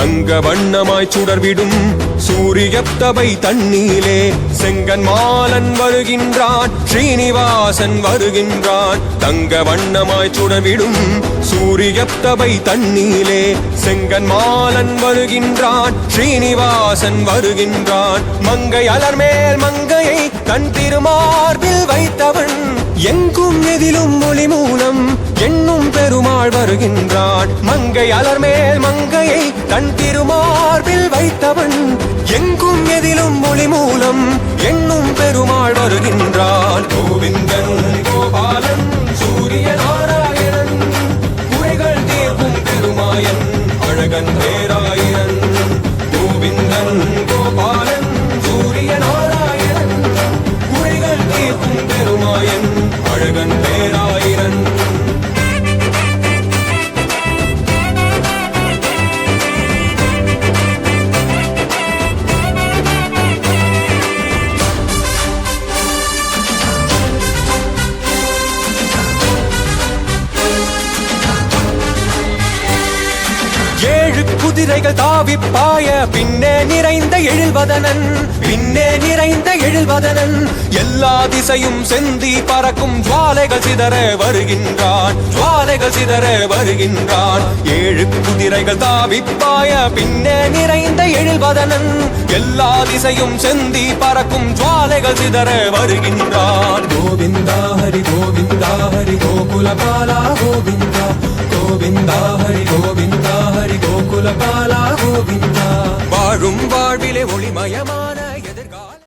தங்க வண்ணமாய் சுடர்விடும் சூரியத்தபை தண்ணீலே. செங்கன் மாலன் வருகின்றான் ஸ்ரீனிவாசன் வருகின்றான். தங்க வண்ணமாய் சுடர்விடும் சூரியத்தபை தண்ணீலே. செங்கன் மாலன் வருகின்றான் ஸ்ரீனிவாசன் வருகின்றான். மங்கை அலர்மேல் மங்கையை தன் திருமார்பில் வைத்தவன். எங்கும் எதிலும் மொழி மூலம் வருகின்றான் மங்கை அலர்மேல் மங்கையை தன் திருமார்பில் வைத்தவன். எங்கும் எதிலும் மொழி மூலம் எண்ணும் பெருமாள் வருகின்றான். கோவிந்தனும் கோபாலன் சூரிய நாராயணன் குறைகள் தீர்க்கும் பெருமாயன் அழகன் குதிரைகள் தாவி பாய பின்னே நிறைந்த எழில்வதனன் பின்னே நிறைந்த எழில்வதனன் எல்லா திசையும் செந்தி பறக்கும் ஜுவாலைகள் சிதற வருகின்றான் ஜுவாலைகள் சிதற வருகின்றான். ஏழு குதிரைகள் தாவி பாய பின்னே நிறைந்த எழில்வதனன் எல்லா திசையும் செந்தி பறக்கும் ஜுவாலைகள் சிதற வருகின்றான். கோவிந்தா ஹரி கோவிந்தா ஹரி கோகுல பாலா கோவிந்தா கோவிந்தா ஹரி கோவிந்தா கோகுல பாலா கோவிந்தா. வாழும் வாழ்விலே ஒளிமயமான